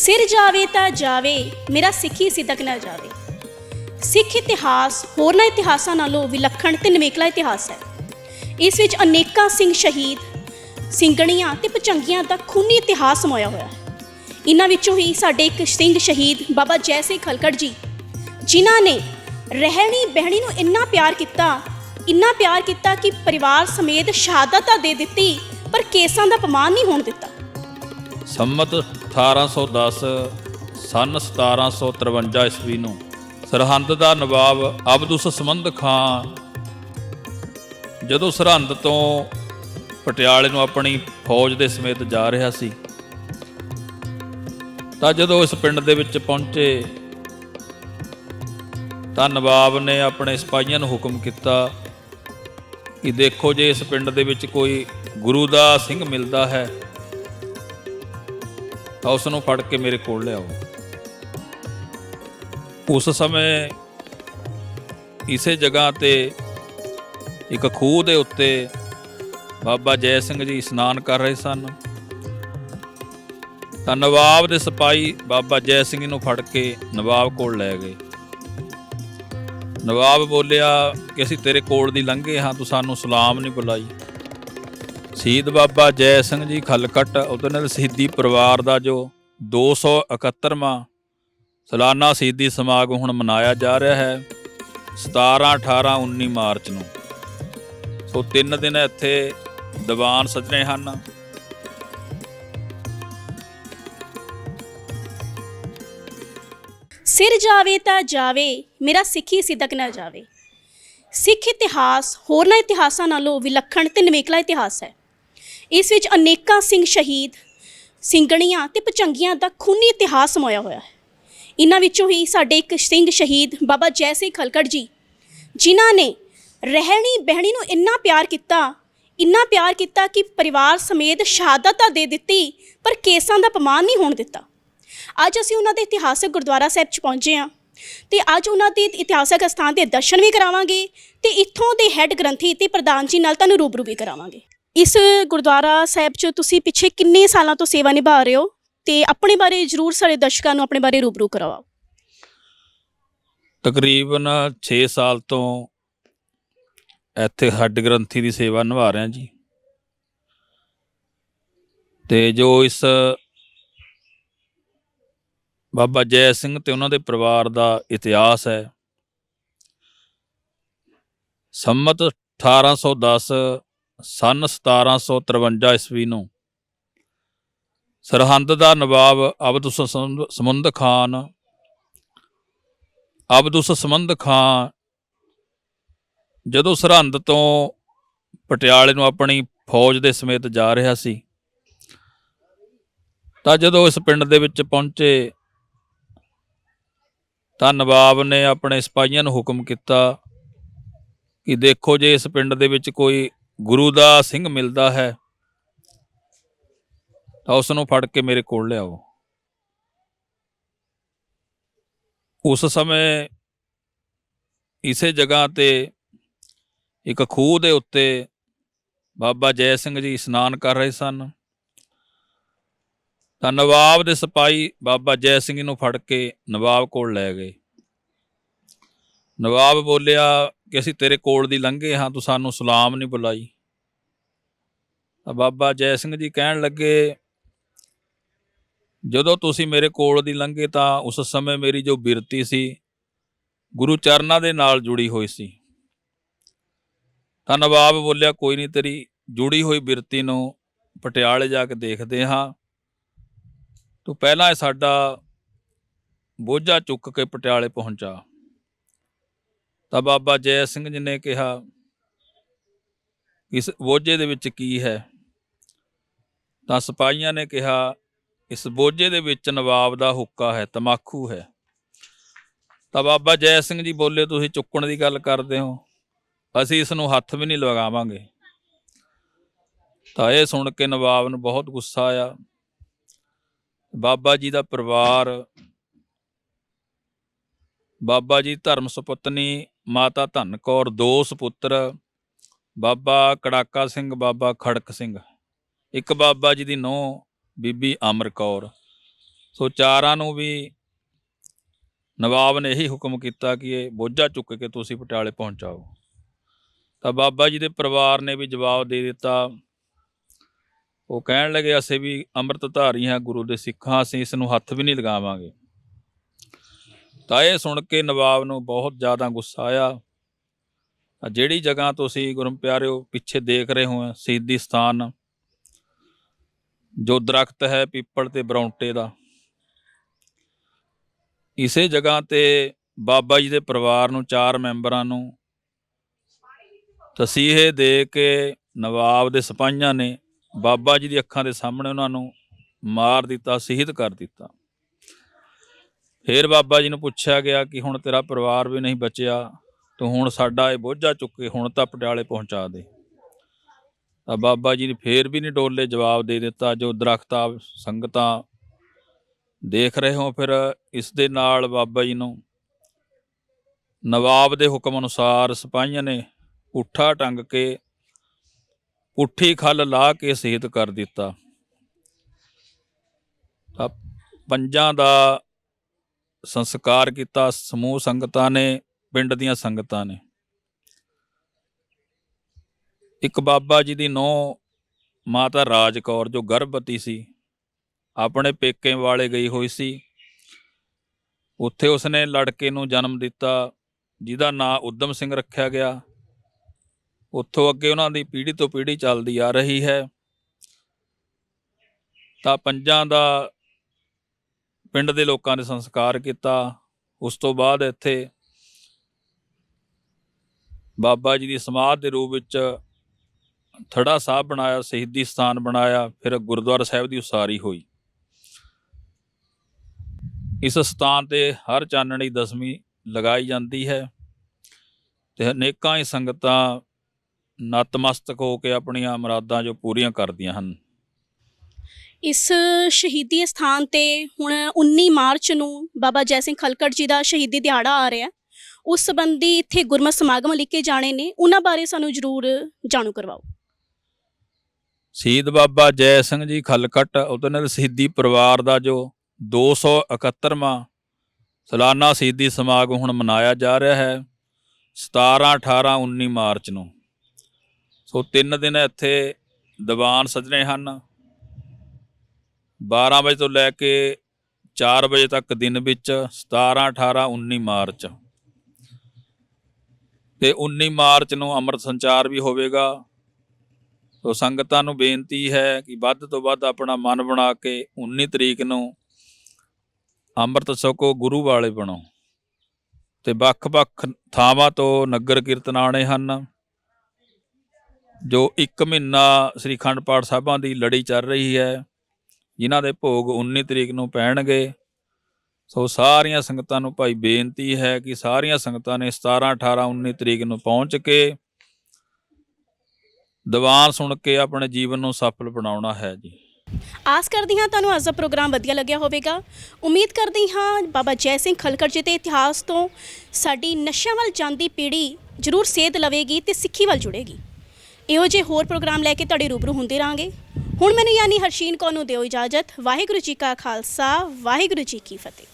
ਸਿਰ ਜਾਵੇ ਤਾਂ ਜਾਵੇ, ਮੇਰਾ ਸਿੱਖੀ ਸਿਦਕ ਨਾ ਜਾਵੇ। ਸਿੱਖ ਇਤਿਹਾਸ ਹੋਰਨਾਂ ਇਤਿਹਾਸਾਂ ਨਾਲੋਂ ਵਿਲੱਖਣ ਤੇ ਨਿਵੇਕਲਾ ਇਤਿਹਾਸ ਹੈ। ਇਸ ਵਿੱਚ ਅਨੇਕਾਂ ਸਿੰਘ ਸ਼ਹੀਦ, ਸਿੰਘਣੀਆਂ ਤੇ ਪਚੰਗੀਆਂ ਦਾ ਖੂਨੀ ਇਤਿਹਾਸ ਸਮਾਇਆ ਹੋਇਆ ਹੈ। ਇਹਨਾਂ ਵਿੱਚੋਂ ਹੀ ਸਾਡੇ ਇੱਕ ਸਿੰਘ ਸ਼ਹੀਦ ਬਾਬਾ ਜੈ ਸਿੰਘ ਖਲਕੜ ਜੀ, ਜਿਨ੍ਹਾਂ ਨੇ ਰਹਿਣੀ ਬਹਿਣੀ ਨੂੰ ਇੰਨਾ ਪਿਆਰ ਕੀਤਾ, ਇੰਨਾ ਪਿਆਰ ਕੀਤਾ ਕਿ ਪਰਿਵਾਰ ਸਮੇਤ ਸ਼ਹਾਦਤ ਤਾਂ ਦੇ ਦਿੱਤੀ, ਪਰ ਕੇਸਾਂ ਦਾ ਅਪਮਾਨ ਨਹੀਂ ਹੋਣ ਦਿੱਤਾ। ਸੰਮਤ 1810 ਸਨ 1753 ਈਸਵੀ ਨੂੰ ਸਰਹੰਦ ਦਾ ਨਵਾਬ ਅਬਦੁਸ ਸਮੰਦ ਖਾਨ ਜਦੋਂ ਸਰਹੰਦ ਤੋਂ ਪਟਿਆਲੇ ਨੂੰ ਆਪਣੀ ਫੌਜ ਦੇ ਸਮੇਤ ਜਾ ਰਿਹਾ ਸੀ, ਤਾਂ ਜਦੋਂ ਇਸ ਪਿੰਡ ਦੇ ਵਿੱਚ ਪਹੁੰਚੇ, ਤਾਂ ਨਵਾਬ ਨੇ ਆਪਣੇ ਸਿਪਾਹੀਆਂ ਨੂੰ ਹੁਕਮ ਕੀਤਾ ਕਿ ਦੇਖੋ ਜੇ ਇਸ ਪਿੰਡ ਦੇ ਵਿੱਚ ਕੋਈ ਗੁਰੂ ਦਾ ਸਿੰਘ ਮਿਲਦਾ ਹੈ ਤਾਂ ਉਸ ਨੂੰ ਫੜ ਕੇ ਮੇਰੇ ਕੋਲ ਲਿਆਓ। ਉਸ ਸਮੇਂ ਇਸੇ ਜਗ੍ਹਾ ਤੇ ਇੱਕ ਖੂਹ ਦੇ ਉੱਤੇ ਬਾਬਾ ਜੈ ਸਿੰਘ ਜੀ ਇਸ਼ਨਾਨ ਕਰ ਰਹੇ ਸਨ। ਤਾਂ ਨਵਾਬ ਦੇ ਸਿਪਾਹੀ ਬਾਬਾ ਜੈ ਸਿੰਘ ਨੂੰ ਫੜ ਕੇ ਨਵਾਬ ਕੋਲ ਲੈ ਗਏ। ਨਵਾਬ ਬੋਲਿਆ ਕਿ ਅਸੀਂ ਤੇਰੇ ਕੋਲ ਦੀ ਲੰਘੇ ਹਾਂ, ਤੂੰ ਸਾਨੂੰ ਸਲਾਮ ਨਹੀਂ ਬੁਲਾਈ। ਸ਼ਹੀਦ ਬਾਬਾ ਜੈ ਸਿੰਘ ਜੀ ਖਲਕਟ, ਉਹਦੇ ਨਾਲ ਸ਼ਹੀਦੀ ਪਰਿਵਾਰ ਦਾ ਜੋ 271ਵਾਂ ਸਾਲਾਨਾ ਸ਼ਹੀਦੀ ਸਮਾਗਮ ਹੁਣ ਮਨਾਇਆ ਜਾ ਰਿਹਾ ਹੈ 17 18 19 ਮਾਰਚ ਨੂੰ। ਸੋ ਤਿੰਨ ਦਿਨ ਇੱਥੇ ਦੀਵਾਨ ਸਜਣੇ ਹਨ। ਸਿਰ ਜਾਵੇ ਤਾਂ ਜਾਵੇ, ਮੇਰਾ ਸਿੱਖੀ ਸਿਦਕ ਨਾ ਜਾਵੇ। ਸਿੱਖ ਇਤਿਹਾਸ, ਹੋਰਨਾਂ ਇਤਿਹਾਸਾਂ ਨਾਲੋਂ ਵਿਲੱਖਣ ਤੇ ਨਿਵੇਕਲਾ ਇਤਿਹਾਸ ਹੈ। ਇਸ ਵਿੱਚ ਅਨੇਕਾਂ ਸਿੰਘ ਸ਼ਹੀਦ, ਸਿੰਘਣੀਆਂ ਤੇ ਪਚੰਗੀਆਂ ਦਾ ਖੂਨੀ ਇਤਿਹਾਸ ਸਮਾਇਆ ਹੋਇਆ ਹੈ। ਇਹਨਾਂ ਵਿੱਚੋਂ ਹੀ ਸਾਡੇ ਇੱਕ ਸਿੰਘ ਸ਼ਹੀਦ ਬਾਬਾ ਜੈ ਸਿੰਘ ਖਲਕੜ ਜੀ, ਜਿਨ੍ਹਾਂ ਨੇ ਰਹਿਣੀ ਬਹਿਣੀ ਨੂੰ ਇੰਨਾ ਪਿਆਰ ਕੀਤਾ, ਇੰਨਾ ਪਿਆਰ ਕੀਤਾ ਕਿ ਪਰਿਵਾਰ ਸਮੇਤ ਸ਼ਹਾਦਤ ਤਾਂ ਦੇ ਦਿੱਤੀ, ਪਰ ਕੇਸਾਂ ਦਾ ਅਪਮਾਨ ਨਹੀਂ ਹੋਣ ਦਿੱਤਾ। ਅੱਜ ਅਸੀਂ ਉਹਨਾਂ ਦੇ ਇਤਿਹਾਸਕ ਗੁਰਦੁਆਰਾ ਸਾਹਿਬ 'ਚ ਪਹੁੰਚੇ ਹਾਂ ਤੇ ਅੱਜ ਉਹਨਾਂ ਦੇ ਇਤਿਹਾਸਕ ਸਥਾਨ ਦੇ ਦਰਸ਼ਨ ਵੀ ਕਰਾਵਾਂਗੇ ਤੇ ਇੱਥੋਂ ਦੇ ਹੈੱਡ ਗ੍ਰੰਥੀ ਤੇ ਪ੍ਰਧਾਨ ਜੀ ਨਾਲ ਤੁਹਾਨੂੰ ਰੂਬਰੂ ਵੀ ਕਰਾਵਾਂਗੇ। ਇਸ ਗੁਰਦੁਆਰਾ ਸਾਹਿਬ 'ਚ ਤੁਸੀਂ ਪਿੱਛੇ ਕਿੰਨੇ ਸਾਲਾਂ ਤੋਂ ਸੇਵਾ ਨਿਭਾ ਰਹੇ ਹੋ? ਤੇ ਆਪਣੇ ਬਾਰੇ ਜਰੂਰ ਸਾਡੇ ਦਰਸ਼ਕਾਂ ਨੂੰ ਆਪਣੇ ਬਾਰੇ ਰੂਬਰੂ ਕਰਵਾਓ। ਤਕਰੀਬਨ 6 ਸਾਲ ਤੋਂ ਇੱਥੇ ਹੱਡ ਗ੍ਰੰਥੀ ਦੀ ਸੇਵਾ ਨਿਭਾ ਰਿਹਾ ਜੀ। ਤੇ ਜੋ ਇਸ ਬਾਬਾ ਜੈ ਸਿੰਘ ਤੇ ਉਹਨਾਂ ਦੇ ਪਰਿਵਾਰ ਦਾ ਇਤਿਹਾਸ ਹੈ, ਸੰਮਤ 1810 ਸਨ 1753 ਈਸਵੀ ਨੂੰ। ਸਰਹੰਦ ਦਾ ਨਵਾਬ ਅਬਦੁਸ ਸਮੁੰਦ ਖਾਨ, ਅਬਦੁਸ ਸਮੁੰਦ ਖਾਨ ਜਦੋਂ ਸਰਹੰਦ ਤੋਂ ਪਟਿਆਲੇ ਨੂੰ ਆਪਣੀ ਫੌਜ ਦੇ ਸਮੇਤ ਜਾ ਰਿਹਾ ਸੀ, ਤਾਂ ਜਦੋਂ ਇਸ ਪਿੰਡ ਦੇ ਵਿੱਚ ਪਹੁੰਚੇ, ਤਾਂ ਨਵਾਬ ਨੇ ਆਪਣੇ ਸਿਪਾਹੀਆਂ ਨੂੰ ਹੁਕਮ ਕੀਤਾ ਕਿ ਦੇਖੋ ਜੇ ਇਸ ਪਿੰਡ ਦੇ ਵਿੱਚ ਕੋਈ ਗੁਰੂ ਦਾ ਸਿੰਘ ਮਿਲਦਾ ਹੈ, ਤਾਂ ਉਸ ਨੂੰ ਫੜ ਕੇ ਮੇਰੇ ਕੋਲ ਲਿਆਓ। ਉਸ ਸਮੇਂ ਇਸੇ ਜਗ੍ਹਾ ਤੇ ਇੱਕ ਖੂਹ ਦੇ ਉੱਤੇ ਬਾਬਾ ਜੈ ਸਿੰਘ ਜੀ ਇਸ਼ਨਾਨ ਕਰ ਰਹੇ ਸਨ। ਤਾਂ ਨਵਾਬ ਦੇ ਸਿਪਾਹੀ ਬਾਬਾ ਜੈ ਸਿੰਘ ਨੂੰ ਫੜ ਕੇ ਨਵਾਬ ਕੋਲ ਲੈ ਗਏ। ਨਵਾਬ ਬੋਲਿਆ ਕਿ ਅਸੀਂ ਤੇਰੇ ਕੋਲ ਦੀ ਲੰਘੇ ਹਾਂ, ਤੂੰ ਸਾਨੂੰ ਸਲਾਮ ਨਹੀਂ ਬੁਲਾਈ। ਤਾਂ ਬਾਬਾ ਜੈ ਸਿੰਘ ਜੀ ਕਹਿਣ ਲੱਗੇ, ਜਦੋਂ ਤੁਸੀਂ ਮੇਰੇ ਕੋਲ ਦੀ ਲੰਘੇ ਤਾਂ ਉਸ ਸਮੇਂ ਮੇਰੀ ਜੋ ਬਿਰਤੀ ਸੀ, ਗੁਰੂ ਚਰਨਾਂ ਦੇ ਨਾਲ ਜੁੜੀ ਹੋਈ ਸੀ। ਤਾਂ ਨਵਾਬ ਬੋਲਿਆ, ਕੋਈ ਨਹੀਂ, ਤੇਰੀ ਜੁੜੀ ਹੋਈ ਬਿਰਤੀ ਨੂੰ ਪਟਿਆਲੇ ਜਾ ਕੇ ਦੇਖਦੇ ਹਾਂ। ਤੂੰ ਪਹਿਲਾਂ ਇਹ ਸਾਡਾ ਬੋਝਾ ਚੁੱਕ ਕੇ ਪਟਿਆਲੇ ਪਹੁੰਚਾ। ਤਾਂ ਬਾਬਾ ਜੈ ਸਿੰਘ ਜੀ ਨੇ ਕਿਹਾ, ਇਸ ਬੋਝੇ ਦੇ ਵਿੱਚ ਕੀ ਹੈ? ਤਾਂ ਸਿਪਾਹੀਆਂ ਨੇ ਕਿਹਾ, ਇਸ ਬੋਝੇ ਦੇ ਵਿੱਚ ਨਵਾਬ ਦਾ ਹੁੱਕਾ ਹੈ ਤਮਾਕੂ ਹੈ। ਤਾਂ ਬਾਬਾ ਜੈ ਸਿੰਘ ਜੀ ਬੋਲੇ, ਤੁਸੀਂ ਚੁੱਕਣ ਦੀ ਗੱਲ ਕਰਦੇ ਹੋ, ਅਸੀਂ ਇਸ ਨੂੰ ਹੱਥ ਵੀ ਨਹੀਂ ਲਗਾਵਾਂਗੇ। ਤਾਂ ਇਹ ਸੁਣ ਕੇ ਨਵਾਬ ਨੂੰ ਬਹੁਤ ਗੁੱਸਾ ਆਇਆ। ਬਾਬਾ ਜੀ ਦਾ ਪਰਿਵਾਰ, ਬਾਬਾ ਜੀ ਧਰਮ ਸੁਪਤਨੀ ਮਾਤਾ ਧਨ ਕੌਰ ਦੋ ਸੁਪੁੱਤਰ ਬਾਬਾ ਕੜਾਕਾ ਸਿੰਘ, ਬਾਬਾ ਖੜਕ ਸਿੰਘ। ਇੱਕ ਬਾਬਾ ਜੀ ਦੀ ਨੂੰਹ ਬੀਬੀ ਅਮਰ ਕੌਰ। ਸੋ ਚਾਰਾਂ ਨੂੰ ਵੀ ਨਵਾਬ ਨੇ ਇਹੀ ਹੁਕਮ ਕੀਤਾ ਕਿ ਇਹ ਬੋਝਾ ਚੁੱਕ ਕੇ ਤੁਸੀਂ ਪਟਿਆਲੇ ਪਹੁੰਚਾਓ। ਤਾਂ ਬਾਬਾ ਜੀ ਦੇ ਪਰਿਵਾਰ ਨੇ ਵੀ ਜਵਾਬ ਦੇ ਦਿੱਤਾ। ਉਹ ਕਹਿਣ ਲੱਗੇ, ਅਸੀਂ ਵੀ ਅੰਮ੍ਰਿਤਧਾਰੀ ਹਾਂ, ਗੁਰੂ ਦੇ ਸਿੱਖਾਂ, ਅਸੀਂ ਇਸ ਨੂੰ ਹੱਥ ਵੀ ਨਹੀਂ ਲਗਾਵਾਂਗੇ। ਤਾਂ ਇਹ ਸੁਣ ਕੇ ਨਵਾਬ ਨੂੰ ਬਹੁਤ ਜ਼ਿਆਦਾ ਗੁੱਸਾ ਆਇਆ। ਜਿਹੜੀ ਜਗ੍ਹਾ ਤੁਸੀਂ ਗੁਰਮ ਪਿਆਰਿਓ ਪਿੱਛੇ ਦੇਖ ਰਹੇ ਹੋ, ਸ਼ਹੀਦੀ ਸਥਾਨ, ਜੋ ਦਰਖਤ ਹੈ ਪੀਪਲ ਤੇ ਬਰੌਂਟੇ ਦਾ, ਇਸੇ ਜਗ੍ਹਾ ਤੇ ਬਾਬਾ ਜੀ ਦੇ ਪਰਿਵਾਰ ਨੂੰ, ਚਾਰ ਮੈਂਬਰਾਂ ਨੂੰ ਤਸੀਹੇ ਦੇ ਕੇ ਨਵਾਬ ਦੇ ਸਿਪਾਹੀਆਂ ਨੇ ਬਾਬਾ ਜੀ ਦੀ ਅੱਖਾਂ ਦੇ ਸਾਹਮਣੇ ਉਹਨਾਂ ਨੂੰ ਮਾਰ ਦਿੱਤਾ, ਸ਼ਹੀਦ ਕਰ ਦਿੱਤਾ। ਫਿਰ ਬਾਬਾ ਜੀ ਨੂੰ ਪੁੱਛਿਆ ਗਿਆ ਕਿ ਹੁਣ ਤੇਰਾ ਪਰਿਵਾਰ ਵੀ ਨਹੀਂ ਬਚਿਆ, ਤੂੰ ਹੁਣ ਸਾਡਾ ਇਹ ਬੋਝਾ ਚੁੱਕ ਕੇ ਹੁਣ ਤਾਂ ਪਟਿਆਲੇ ਪਹੁੰਚਾ ਦੇ। ਤਾਂ ਬਾਬਾ ਜੀ ਨੇ ਫੇਰ ਵੀ ਨਹੀਂ ਡੋਲੇ ਜਵਾਬ ਦੇ ਦਿੱਤਾ, ਜੋ ਦਰਖਤਾਂ ਸੰਗਤਾਂ ਦੇਖ ਰਹੇ ਹੋ, ਫਿਰ ਇਸ ਦੇ ਨਾਲ ਬਾਬਾ ਜੀ ਨੂੰ ਨਵਾਬ ਦੇ ਹੁਕਮ ਅਨੁਸਾਰ ਸਿਪਾਹੀਆਂ ਨੇ ਪੁੱਠਾ ਟੰਗ ਕੇ ਪੁੱਠੀ ਖੱਲ ਲਾ ਕੇ ਸ਼ਹੀਦ ਕਰ ਦਿੱਤਾ। ਤਾਂ ਪੰਜਾਂ ਦਾ ਸੰਸਕਾਰ ਕੀਤਾ, ਸਮੂਹ ਸੰਗਤਾਂ ਨੇ, ਪਿੰਡ ਦੀਆਂ ਸੰਗਤਾਂ ਨੇ। ਇੱਕ ਬਾਬਾ ਜੀ ਦੀ ਨੌ ਮਾਤਾ ਰਾਜ ਕੌਰ ਜੋ ਗਰਭਵਤੀ ਸੀ, ਆਪਣੇ ਪੇਕੇ ਵਾਲੇ ਗਈ ਹੋਈ ਸੀ। ਉੱਥੇ ਉਸਨੇ ਲੜਕੇ ਨੂੰ ਜਨਮ ਦਿੱਤਾ, ਜਿਹਦਾ ਨਾਂ ਉਦਮ ਸਿੰਘ ਰੱਖਿਆ ਗਿਆ। ਉੱਥੋਂ ਅੱਗੇ ਉਹਨਾਂ ਦੀ ਪੀੜ੍ਹੀ ਤੋਂ ਪੀੜ੍ਹੀ ਚੱਲਦੀ ਆ ਰਹੀ ਹੈ। ਤਾਂ ਪੰਜਾਂ ਦਾ ਪਿੰਡ ਦੇ ਲੋਕਾਂ ਨੇ ਸੰਸਕਾਰ ਕੀਤਾ। ਉਸ ਤੋਂ ਬਾਅਦ ਇੱਥੇ ਬਾਬਾ ਜੀ ਦੀ ਸਮਾਧ ਦੇ ਰੂਪ ਵਿੱਚ ਥੜਾ ਸਾਹਿਬ ਬਣਾਇਆ, ਸ਼ਹੀਦੀ ਸਥਾਨ ਬਣਾਇਆ, ਫਿਰ ਗੁਰਦੁਆਰਾ ਸਾਹਿਬ ਦੀ ਉਸਾਰੀ ਹੋਈ। ਇਸ ਸਥਾਨ ਤੇ ਹਰ ਚਾਨਣੀ ਦਸਵੀਂ ਲਗਾਈ ਜਾਂਦੀ ਹੈ ਤੇ ਅਨੇਕਾਂ ਹੀ ਸੰਗਤਾਂ ਨਤਮਸਤਕ ਹੋ ਕੇ ਆਪਣੀਆਂ ਮੁਰਾਦਾਂ ਜੋ ਪੂਰੀਆਂ ਕਰਦੀਆਂ ਹਨ। ਇਸ ਸ਼ਹੀਦੀ ਸਥਾਨ ਤੇ ਹੁਣ 19 ਮਾਰਚ ਨੂੰ ਬਾਬਾ ਜੈ ਸਿੰਘ ਖਲਕੜ ਜੀ ਦਾ ਸ਼ਹੀਦੀ ਦਿਹਾੜਾ ਆ ਰਿਹਾ ਉਸ ਸੰਬੰਧੀ ਇੱਥੇ ਗੁਰਮਤਿ ਸਮਾਗਮ ਲਿਖੇ ਜਾਣੇ ਨੇ। ਉਹਨਾਂ ਬਾਰੇ ਸਾਨੂੰ ਜ਼ਰੂਰ ਜਾਣੂ ਕਰਵਾਓ। ਸ਼ਹੀਦ ਬਾਬਾ ਜੈ ਸਿੰਘ ਜੀ ਖਲਕਟ, ਉਹਦੇ ਨਾਲ ਸ਼ਹੀਦੀ ਪਰਿਵਾਰ ਦਾ ਜੋ 271ਵਾਂ ਸਾਲਾਨਾ ਸ਼ਹੀਦੀ ਸਮਾਗਮ ਹੁਣ ਮਨਾਇਆ ਜਾ ਰਿਹਾ ਹੈ 17 18 19 ਮਾਰਚ ਨੂੰ। ਸੋ ਤਿੰਨ ਦਿਨ ਇੱਥੇ ਦੀਵਾਨ ਸਜਣੇ ਹਨ। 12 ਵਜੇ ਤੋਂ ਲੈ ਕੇ 4 ਵਜੇ ਤੱਕ ਦਿਨ ਵਿੱਚ 17 18 19 ਮਾਰਚ। ਤੇ 19 ਮਾਰਚ ਨੂੰ ਅੰਮ੍ਰਿਤ ਸੰਚਾਰ ਵੀ ਹੋਵੇਗਾ। ਸੋ ਸੰਗਤਾਂ ਨੂੰ ਬੇਨਤੀ ਹੈ ਕਿ ਵੱਧ ਤੋਂ ਵੱਧ ਆਪਣਾ ਮਨ ਬਣਾ ਕੇ 19 ਤਰੀਕ ਨੂੰ ਅੰਮ੍ਰਿਤ ਛਕੋ ਗੁਰੂ ਵਾਲੇ ਬਣੋ। ਤੇ ਵੱਖ-ਵੱਖ ਥਾਵਾਂ ਤੋਂ ਨਗਰ ਕੀਰਤਨ ਆਣੇ ਹਨ। ਜੋ 1 ਮਹੀਨਾ ਸ੍ਰੀ ਅਖੰਡ ਪਾਠ ਸਾਹਿਬਾਂ ਦੀ ਲੜੀ ਚੱਲ ਰਹੀ ਹੈ। ਜਿਨ੍ਹਾਂ ਦੇ ਭੋਗ 19 ਤਰੀਕ ਨੂੰ ਪੈਣਗੇ। ਸੋ ਸਾਰੀਆਂ ਸੰਗਤਾਂ ਨੂੰ ਭਾਈ ਬੇਨਤੀ ਹੈ ਕਿ ਸਾਰੀਆਂ ਸੰਗਤਾਂ ਨੇ 17 18 19 ਤਰੀਕ ਨੂੰ ਪਹੁੰਚ ਕੇ ਦੀਵਾਨ ਸੁਣ ਕੇ ਆਪਣੇ ਜੀਵਨ ਨੂੰ ਸਫਲ ਬਣਾਉਣਾ ਹੈ ਜੀ। ਆਸ ਕਰਦੀ ਹਾਂ ਤੁਹਾਨੂੰ ਅੱਜ ਦਾ ਪ੍ਰੋਗਰਾਮ ਵਧੀਆ ਲੱਗਿਆ ਹੋਵੇਗਾ। ਉਮੀਦ ਕਰਦੀ ਹਾਂ ਬਾਬਾ ਜੈ ਸਿੰਘ ਖਲਕੜ ਜੀ ਦੇ ਇਤਿਹਾਸ ਤੋਂ ਸਾਡੀ ਨਸ਼ਿਆਂ ਵੱਲ ਜਾਂਦੀ ਪੀੜ੍ਹੀ ਜ਼ਰੂਰ ਸੇਧ ਲਵੇਗੀ ਤੇ ਸਿੱਖੀ ਵੱਲ ਜੁੜੇਗੀ। ਇਹੋ ਜਿਹੇ ਹੋਰ ਪ੍ਰੋਗਰਾਮ ਲੈ ਕੇ ਤੁਹਾਡੇ ਰੂਬਰੂ ਹੁੰਦੇ ਰਾਂਗੇ ਹੁਣ ਮੈਨੂੰ ਯਾਨੀ ਹਰਸ਼ੀਨ ਕੌਰ ਨੂੰ ਦਿਓ ਇਜਾਜ਼ਤ। ਵਾਹਿਗੁਰੂ ਜੀ ਕਾ ਖਾਲਸਾ, ਵਾਹਿਗੁਰੂ ਜੀ ਕੀ ਫਤਿਹ।